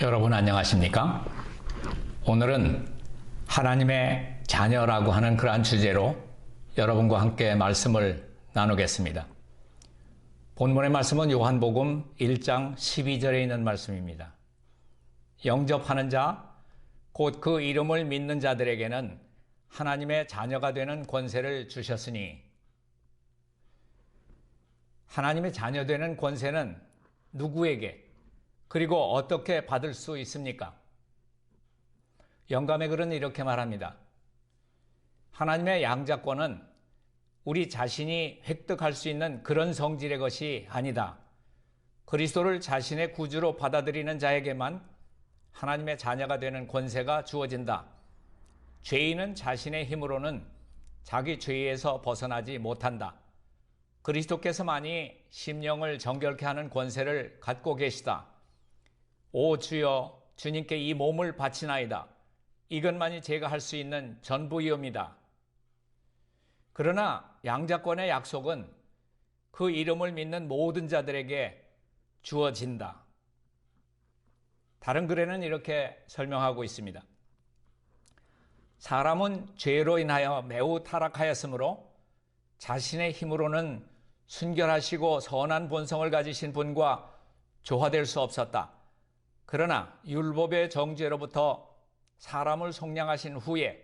여러분 안녕하십니까? 오늘은 하나님의 자녀라고 하는 그러한 주제로 여러분과 함께 말씀을 나누겠습니다. 본문의 말씀은 요한복음 1장 12절에 있는 말씀입니다. 영접하는 자, 곧 그 이름을 믿는 자들에게는 하나님의 자녀가 되는 권세를 주셨으니 하나님의 자녀 되는 권세는 누구에게 그리고 어떻게 받을 수 있습니까? 영감의 글은 이렇게 말합니다. 하나님의 양자권은 우리 자신이 획득할 수 있는 그런 성질의 것이 아니다. 그리스도를 자신의 구주로 받아들이는 자에게만 하나님의 자녀가 되는 권세가 주어진다. 죄인은 자신의 힘으로는 자기 죄에서 벗어나지 못한다. 그리스도께서만이 심령을 정결케 하는 권세를 갖고 계시다. 오 주여 주님께 이 몸을 바치나이다. 이것만이 제가 할 수 있는 전부이옵니다. 그러나 양자권의 약속은 그 이름을 믿는 모든 자들에게 주어진다. 다른 글에는 이렇게 설명하고 있습니다. 사람은 죄로 인하여 매우 타락하였으므로 자신의 힘으로는 순결하시고 선한 본성을 가지신 분과 조화될 수 없었다. 그러나 율법의 정죄로부터 사람을 속량하신 후에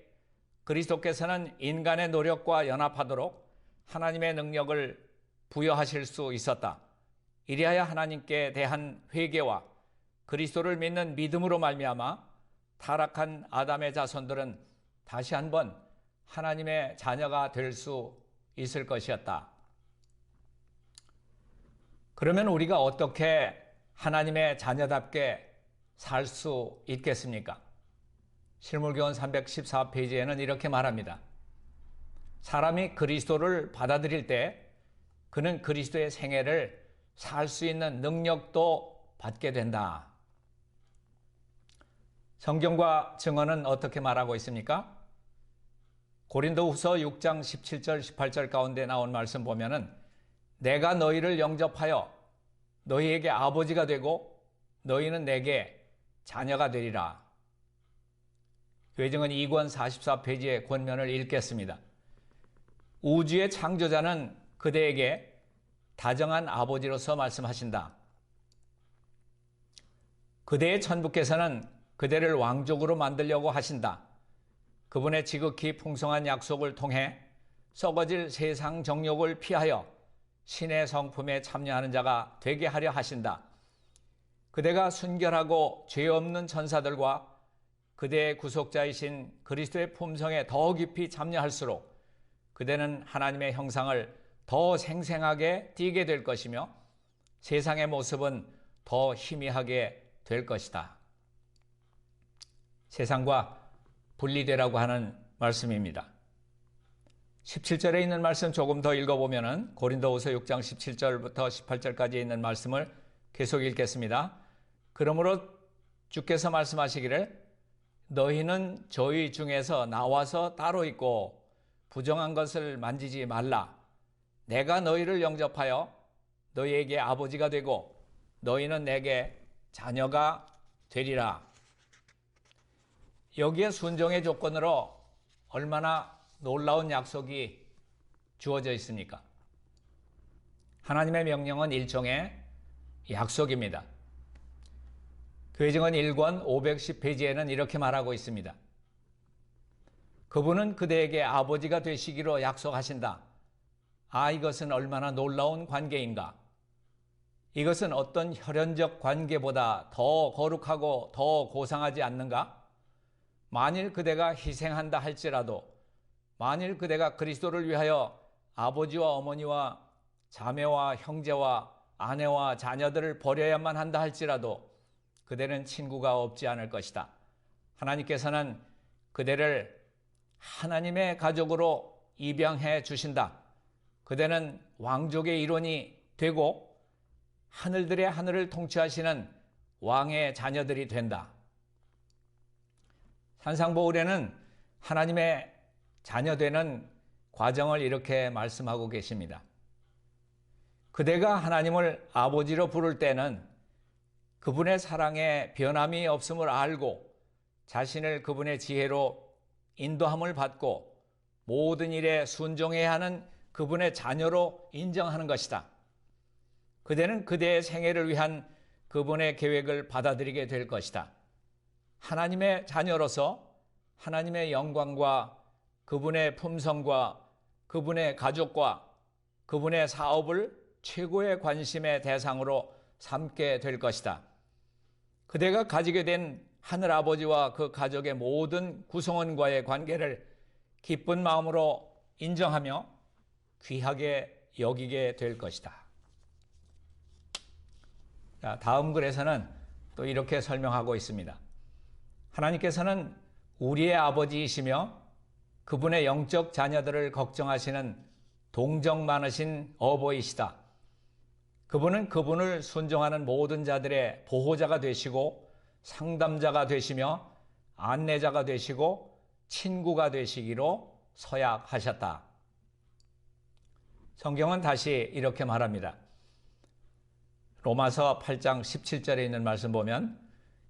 그리스도께서는 인간의 노력과 연합하도록 하나님의 능력을 부여하실 수 있었다. 이리하여 하나님께 대한 회개와 그리스도를 믿는 믿음으로 말미암아 타락한 아담의 자손들은 다시 한번 하나님의 자녀가 될 수 있을 것이었다. 그러면 우리가 어떻게 하나님의 자녀답게 살 수 있겠습니까? 실물교원 314페이지에는 이렇게 말합니다. 사람이 그리스도를 받아들일 때 그는 그리스도의 생애를 살 수 있는 능력도 받게 된다. 성경과 증언은 어떻게 말하고 있습니까? 고린도 후서 6장 17절, 18절 가운데 나온 말씀 보면은 내가 너희를 영접하여 너희에게 아버지가 되고 너희는 내게 자녀가 되리라. 교회증은 2권 44페이지의 권면을 읽겠습니다. 우주의 창조자는 그대에게 다정한 아버지로서 말씀하신다. 그대의 천부께서는 그대를 왕족으로 만들려고 하신다. 그분의 지극히 풍성한 약속을 통해 썩어질 세상 정욕을 피하여 신의 성품에 참여하는 자가 되게 하려 하신다. 그대가 순결하고 죄 없는 천사들과 그대의 구속자이신 그리스도의 품성에 더 깊이 참여할수록 그대는 하나님의 형상을 더 생생하게 띠게 될 것이며 세상의 모습은 더 희미하게 될 것이다. 세상과 분리되라고 하는 말씀입니다. 17절에 있는 말씀 조금 더 읽어보면은 고린도후서 6장 17절부터 18절까지 있는 말씀을 계속 읽겠습니다. 그러므로 주께서 말씀하시기를 너희는 저희 중에서 나와서 따로 있고 부정한 것을 만지지 말라. 내가 너희를 영접하여 너희에게 아버지가 되고 너희는 내게 자녀가 되리라. 여기에 순종의 조건으로 얼마나 놀라운 약속이 주어져 있습니까? 하나님의 명령은 일종의 약속입니다. 교회 증언 1권 510페이지에는 이렇게 말하고 있습니다. 그분은 그대에게 아버지가 되시기로 약속하신다. 아, 이것은 얼마나 놀라운 관계인가? 이것은 어떤 혈연적 관계보다 더 거룩하고 더 고상하지 않는가? 만일 그대가 희생한다 할지라도 만일 그대가 그리스도를 위하여 아버지와 어머니와 자매와 형제와 아내와 자녀들을 버려야만 한다 할지라도 그대는 친구가 없지 않을 것이다. 하나님께서는 그대를 하나님의 가족으로 입양해 주신다. 그대는 왕족의 일원이 되고 하늘들의 하늘을 통치하시는 왕의 자녀들이 된다. 산상보울에는 하나님의 자녀되는 과정을 이렇게 말씀하고 계십니다. 그대가 하나님을 아버지로 부를 때는 그분의 사랑에 변함이 없음을 알고 자신을 그분의 지혜로 인도함을 받고 모든 일에 순종해야 하는 그분의 자녀로 인정하는 것이다. 그대는 그대의 생애를 위한 그분의 계획을 받아들이게 될 것이다. 하나님의 자녀로서 하나님의 영광과 그분의 품성과 그분의 가족과 그분의 사업을 최고의 관심의 대상으로 삼게 될 것이다. 그대가 가지게 된 하늘 아버지와 그 가족의 모든 구성원과의 관계를 기쁜 마음으로 인정하며 귀하게 여기게 될 것이다. 자, 다음 글에서는 또 이렇게 설명하고 있습니다. 하나님께서는 우리의 아버지이시며 그분의 영적 자녀들을 걱정하시는 동정 많으신 어버이시다. 그분은 그분을 순종하는 모든 자들의 보호자가 되시고 상담자가 되시며 안내자가 되시고 친구가 되시기로 서약하셨다. 성경은 다시 이렇게 말합니다. 로마서 8장 17절에 있는 말씀 보면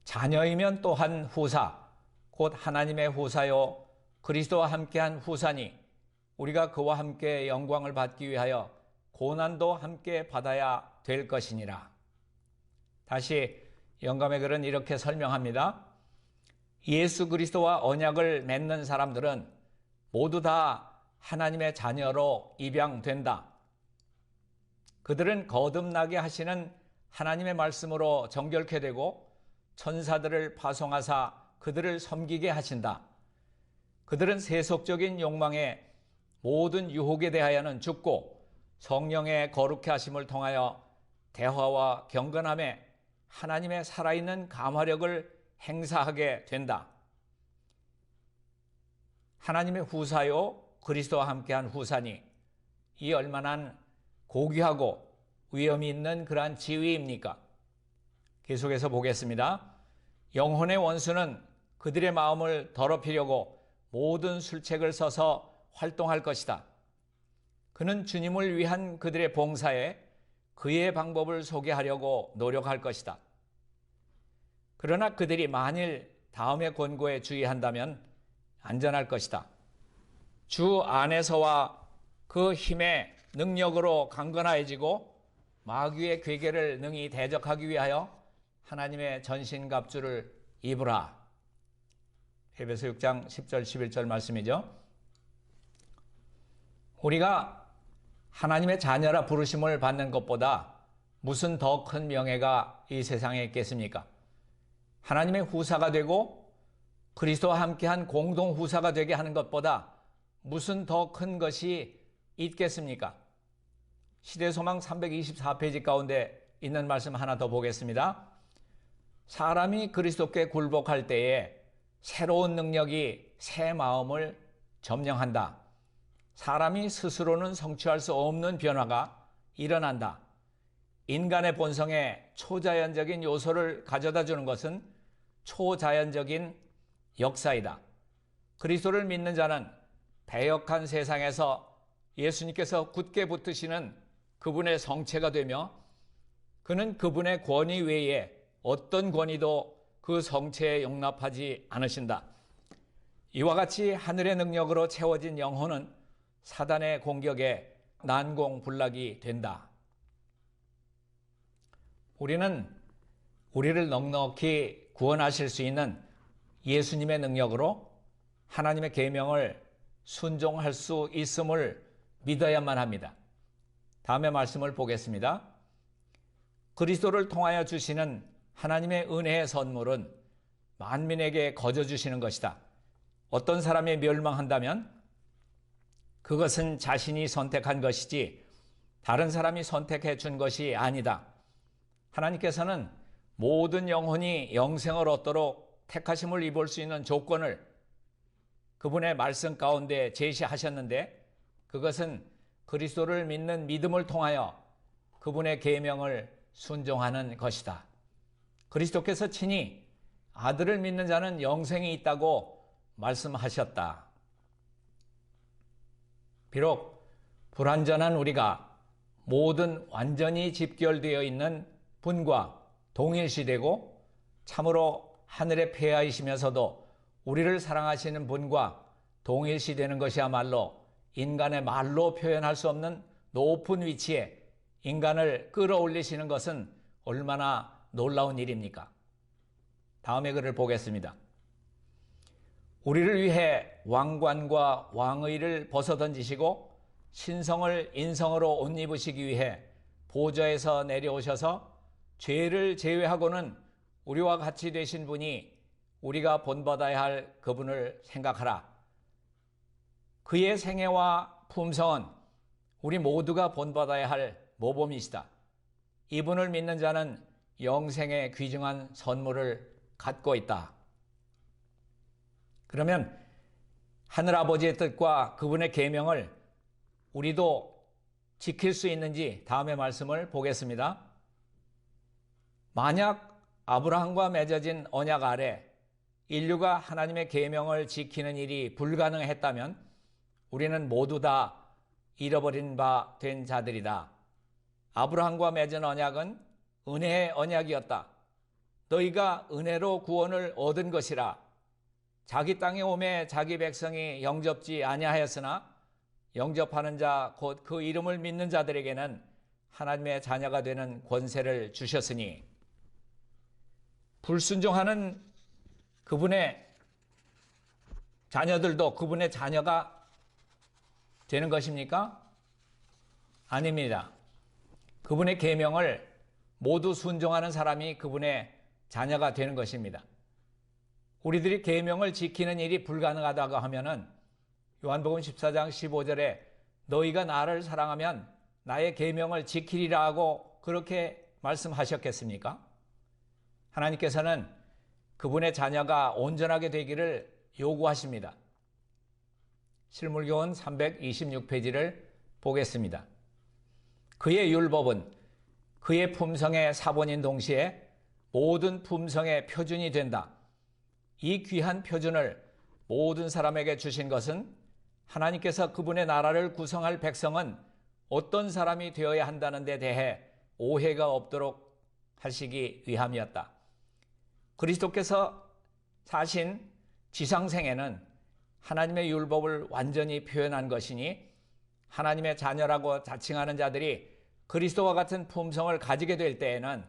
자녀이면 또한 후사 곧 하나님의 후사요 그리스도와 함께한 후사니 우리가 그와 함께 영광을 받기 위하여 고난도 함께 받아야 될 것이니라. 다시 영감의 글은 이렇게 설명합니다. 예수 그리스도와 언약을 맺는 사람들은 모두 다 하나님의 자녀로 입양된다. 그들은 거듭나게 하시는 하나님의 말씀으로 정결케 되고 천사들을 파송하사 그들을 섬기게 하신다. 그들은 세속적인 욕망에 모든 유혹에 대하여는 죽고 성령의 거룩해 하심을 통하여 대화와 경건함에 하나님의 살아있는 감화력을 행사하게 된다. 하나님의 후사요 그리스도와 함께한 후사니 이 얼마나 고귀하고 위험이 있는 그러한 지위입니까? 계속해서 보겠습니다. 영혼의 원수는 그들의 마음을 더럽히려고 모든 술책을 써서 활동할 것이다. 그는 주님을 위한 그들의 봉사에 그의 방법을 소개하려고 노력할 것이다. 그러나 그들이 만일 다음의 권고에 주의한다면 안전할 것이다. 주 안에서와 그 힘의 능력으로 강건하여지고 마귀의 괴계를 능히 대적하기 위하여 하나님의 전신갑주를 입으라. 헤베소 6장 10절 11절 말씀이죠. 우리가 하나님의 자녀라 부르심을 받는 것보다 무슨 더 큰 명예가 이 세상에 있겠습니까? 하나님의 후사가 되고 그리스도와 함께한 공동 후사가 되게 하는 것보다 무슨 더 큰 것이 있겠습니까? 시대 소망 324페이지 가운데 있는 말씀 하나 더 보겠습니다. 사람이 그리스도께 굴복할 때에 새로운 능력이 새 마음을 점령한다. 사람이 스스로는 성취할 수 없는 변화가 일어난다. 인간의 본성에 초자연적인 요소를 가져다 주는 것은 초자연적인 역사이다. 그리스도를 믿는 자는 배역한 세상에서 예수님께서 굳게 붙으시는 그분의 성체가 되며 그는 그분의 권위 외에 어떤 권위도 그 성체에 용납하지 않으신다. 이와 같이 하늘의 능력으로 채워진 영혼은 사단의 공격에 난공불락이 된다. 우리는 우리를 넉넉히 구원하실 수 있는 예수님의 능력으로 하나님의 계명을 순종할 수 있음을 믿어야만 합니다. 다음의 말씀을 보겠습니다. 그리스도를 통하여 주시는 하나님의 은혜의 선물은 만민에게 거저 주시는 것이다. 어떤 사람이 멸망한다면 그것은 자신이 선택한 것이지 다른 사람이 선택해 준 것이 아니다. 하나님께서는 모든 영혼이 영생을 얻도록 택하심을 입을 수 있는 조건을 그분의 말씀 가운데 제시하셨는데 그것은 그리스도를 믿는 믿음을 통하여 그분의 계명을 순종하는 것이다. 그리스도께서 친히 아들을 믿는 자는 영생이 있다고 말씀하셨다. 비록 불완전한 우리가 모든 완전히 집결되어 있는 분과 동일시되고 참으로 하늘의 폐하이시면서도 우리를 사랑하시는 분과 동일시되는 것이야말로 인간의 말로 표현할 수 없는 높은 위치에 인간을 끌어올리시는 것은 얼마나 놀라운 일입니까? 다음의 글을 보겠습니다. 우리를 위해 왕관과 왕의를 벗어던지시고 신성을 인성으로 옷 입으시기 위해 보좌에서 내려오셔서 죄를 제외하고는 우리와 같이 되신 분이 우리가 본받아야 할 그분을 생각하라. 그의 생애와 품성은 우리 모두가 본받아야 할 모범이시다. 이분을 믿는 자는 영생에 귀중한 선물을 갖고 있다. 그러면 하늘 아버지의 뜻과 그분의 계명을 우리도 지킬 수 있는지 다음의 말씀을 보겠습니다. 만약 아브라함과 맺어진 언약 아래 인류가 하나님의 계명을 지키는 일이 불가능했다면 우리는 모두 다 잃어버린 바 된 자들이다. 아브라함과 맺은 언약은 은혜의 언약이었다. 너희가 은혜로 구원을 얻은 것이라. 자기 땅에 오매 자기 백성이 영접지 아니하였으나 영접하는 자 곧 그 이름을 믿는 자들에게는 하나님의 자녀가 되는 권세를 주셨으니 불순종하는 그분의 자녀들도 그분의 자녀가 되는 것입니까? 아닙니다. 그분의 계명을 모두 순종하는 사람이 그분의 자녀가 되는 것입니다. 우리들이 계명을 지키는 일이 불가능하다고 하면은 요한복음 14장 15절에 너희가 나를 사랑하면 나의 계명을 지키리라 고 그렇게 말씀하셨겠습니까? 하나님께서는 그분의 자녀가 온전하게 되기를 요구하십니다. 실물교원 326페이지를 보겠습니다. 그의 율법은 그의 품성의 사본인 동시에 모든 품성의 표준이 된다. 이 귀한 표준을 모든 사람에게 주신 것은 하나님께서 그분의 나라를 구성할 백성은 어떤 사람이 되어야 한다는 데 대해 오해가 없도록 하시기 위함이었다. 그리스도께서 사신 지상생에는 하나님의 율법을 완전히 표현한 것이니 하나님의 자녀라고 자칭하는 자들이 그리스도와 같은 품성을 가지게 될 때에는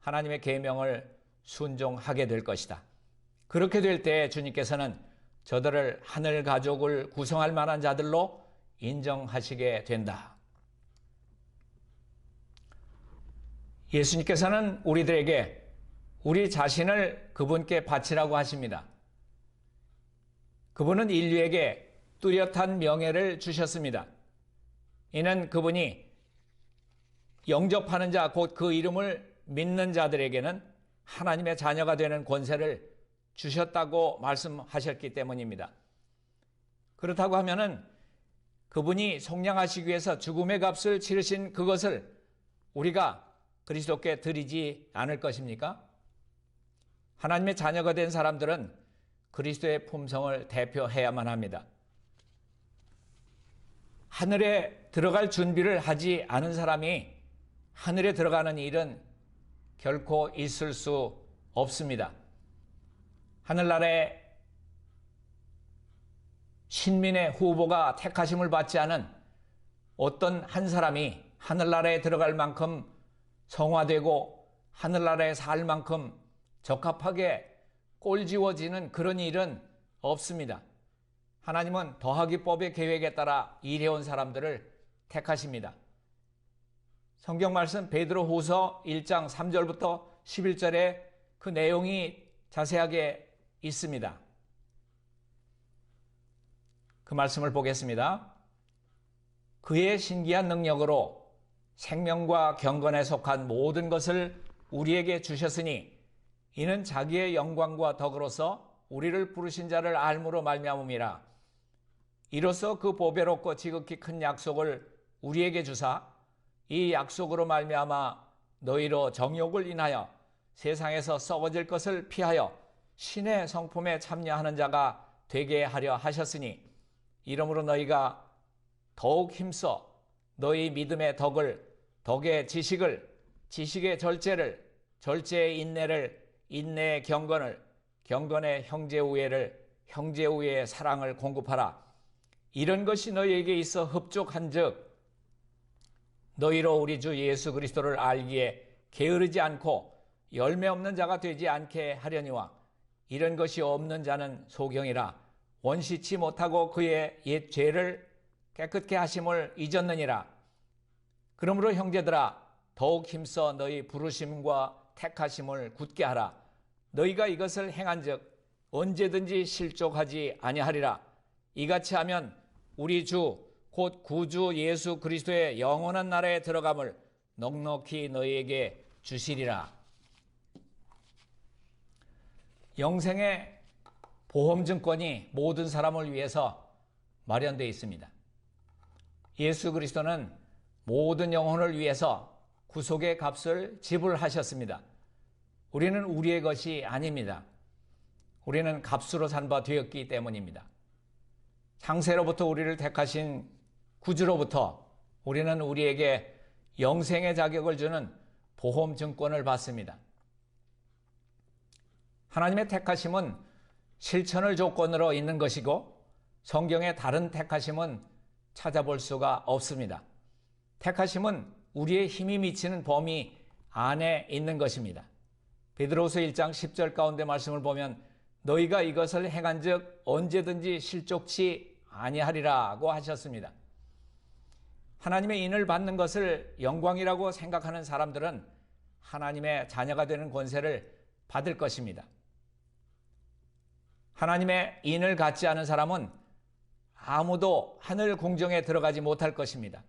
하나님의 계명을 순종하게 될 것이다. 그렇게 될 때 주님께서는 저들을 하늘 가족을 구성할 만한 자들로 인정하시게 된다. 예수님께서는 우리들에게 우리 자신을 그분께 바치라고 하십니다. 그분은 인류에게 뚜렷한 명예를 주셨습니다. 이는 그분이 영접하는 자, 곧 그 이름을 믿는 자들에게는 하나님의 자녀가 되는 권세를 주셨다고 말씀하셨기 때문입니다. 그렇다고 하면은 그분이 속량하시기 위해서 죽음의 값을 치르신 그것을 우리가 그리스도께 드리지 않을 것입니까? 하나님의 자녀가 된 사람들은 그리스도의 품성을 대표해야만 합니다. 하늘에 들어갈 준비를 하지 않은 사람이 하늘에 들어가는 일은 결코 있을 수 없습니다. 하늘나라에 신민의 후보가 택하심을 받지 않은 어떤 한 사람이 하늘나라에 들어갈 만큼 성화되고 하늘나라에 살 만큼 적합하게 꼴지워지는 그런 일은 없습니다. 하나님은 더하기법의 계획에 따라 일해온 사람들을 택하십니다. 성경 말씀 베드로 후서 1장 3절부터 11절에 그 내용이 자세하게 있습니다. 그 말씀을 보겠습니다. 그의 신기한 능력으로 생명과 경건에 속한 모든 것을 우리에게 주셨으니 이는 자기의 영광과 덕으로서 우리를 부르신 자를 알므로 말미암음이라. 이로써 그 보배롭고 지극히 큰 약속을 우리에게 주사 이 약속으로 말미암아 너희로 정욕을 인하여 세상에서 썩어질 것을 피하여 신의 성품에 참여하는 자가 되게 하려 하셨으니 이러므로 너희가 더욱 힘써 너희 믿음의 덕을 덕의 지식을 지식의 절제를 절제의 인내를 인내의 경건을 경건의 형제 우애를 형제 우애의 사랑을 공급하라. 이런 것이 너희에게 있어 흡족한즉 너희로 우리 주 예수 그리스도를 알기에 게으르지 않고 열매 없는 자가 되지 않게 하려니와 이런 것이 없는 자는 소경이라 원시치 못하고 그의 옛 죄를 깨끗게 하심을 잊었느니라. 그러므로 형제들아 더욱 힘써 너희 부르심과 택하심을 굳게 하라. 너희가 이것을 행한즉 언제든지 실족하지 아니하리라. 이같이 하면 우리 주 곧 구주 예수 그리스도의 영원한 나라에 들어감을 넉넉히 너희에게 주시리라. 영생의 보험증권이 모든 사람을 위해서 마련되어 있습니다. 예수 그리스도는 모든 영혼을 위해서 구속의 값을 지불하셨습니다. 우리는 우리의 것이 아닙니다. 우리는 값으로 산 바 되었기 때문입니다. 창세로부터 우리를 택하신 구주로부터 우리는 우리에게 영생의 자격을 주는 보험증권을 받습니다. 하나님의 택하심은 실천을 조건으로 있는 것이고 성경의 다른 택하심은 찾아볼 수가 없습니다. 택하심은 우리의 힘이 미치는 범위 안에 있는 것입니다. 베드로서 1장 10절 가운데 말씀을 보면 너희가 이것을 행한즉 언제든지 실족치 아니하리라고 하셨습니다. 하나님의 인을 받는 것을 영광이라고 생각하는 사람들은 하나님의 자녀가 되는 권세를 받을 것입니다. 하나님의 인을 갖지 않은 사람은 아무도 하늘 궁정에 들어가지 못할 것입니다.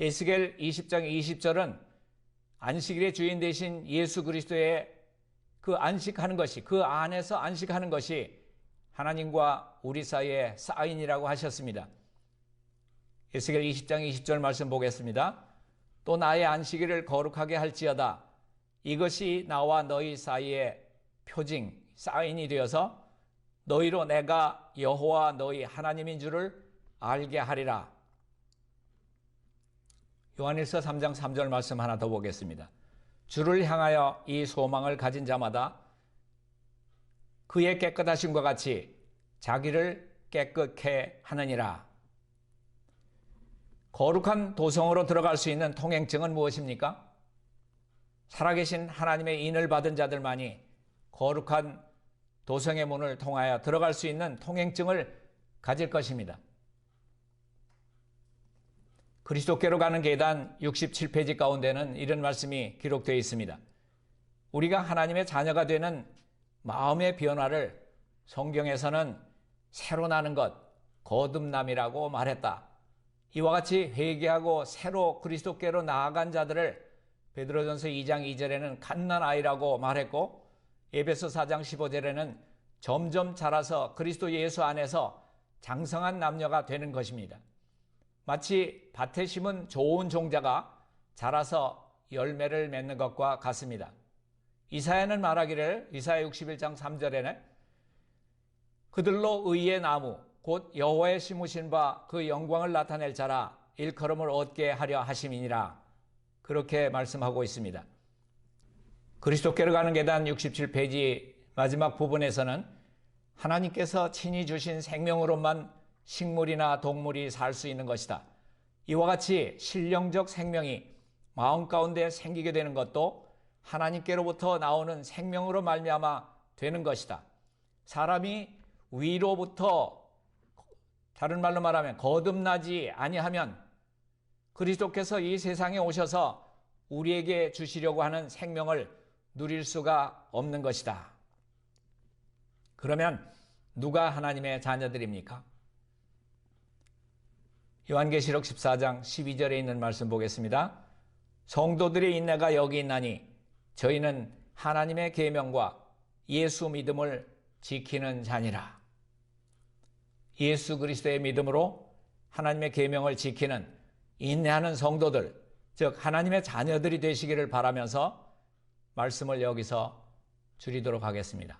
에스겔 20장 20절은 안식일의 주인 되신 예수 그리스도의 그 안식하는 것이 그 안에서 안식하는 것이 하나님과 우리 사이의 사인이라고 하셨습니다. 에스겔 20장 20절 말씀 보겠습니다. 또 나의 안식일을 거룩하게 할지어다. 이것이 나와 너희 사이의 표징, 사인이 되어서 너희로 내가 여호와 너희 하나님인 줄을 알게 하리라. 요한일서 3장 3절 말씀 하나 더 보겠습니다. 주를 향하여 이 소망을 가진 자마다 그의 깨끗하심과 같이 자기를 깨끗해 하느니라. 거룩한 도성으로 들어갈 수 있는 통행증은 무엇입니까? 살아계신 하나님의 인을 받은 자들만이 거룩한 도성의 문을 통하여 들어갈 수 있는 통행증을 가질 것입니다. 그리스도께로 가는 계단 67페이지 가운데는 이런 말씀이 기록되어 있습니다. 우리가 하나님의 자녀가 되는 마음의 변화를 성경에서는 새로 나는 것, 거듭남이라고 말했다. 이와 같이 회개하고 새로 그리스도께로 나아간 자들을 베드로전서 2장 2절에는 갓난 아이라고 말했고 에베소 4장 15절에는 점점 자라서 그리스도 예수 안에서 장성한 남녀가 되는 것입니다. 마치 밭에 심은 좋은 종자가 자라서 열매를 맺는 것과 같습니다. 이사야는 말하기를 이사야 61장 3절에는 그들로 의의 나무 곧 여호와의 심으신 바 그 영광을 나타낼 자라 일컬음을 얻게 하려 하심이니라 그렇게 말씀하고 있습니다. 그리스도께로 가는 계단 67페이지 마지막 부분에서는 하나님께서 친히 주신 생명으로만 식물이나 동물이 살 수 있는 것이다. 이와 같이 신령적 생명이 마음 가운데 생기게 되는 것도 하나님께로부터 나오는 생명으로 말미암아 되는 것이다. 사람이 위로부터 다른 말로 말하면 거듭나지 아니하면 그리스도께서 이 세상에 오셔서 우리에게 주시려고 하는 생명을 누릴 수가 없는 것이다. 그러면 누가 하나님의 자녀들입니까? 요한계시록 14장 12절에 있는 말씀 보겠습니다. 성도들의 인내가 여기 있나니 저희는 하나님의 계명과 예수 믿음을 지키는 자니라. 예수 그리스도의 믿음으로 하나님의 계명을 지키는 인내하는 성도들, 즉 하나님의 자녀들이 되시기를 바라면서 말씀을 여기서 줄이도록 하겠습니다.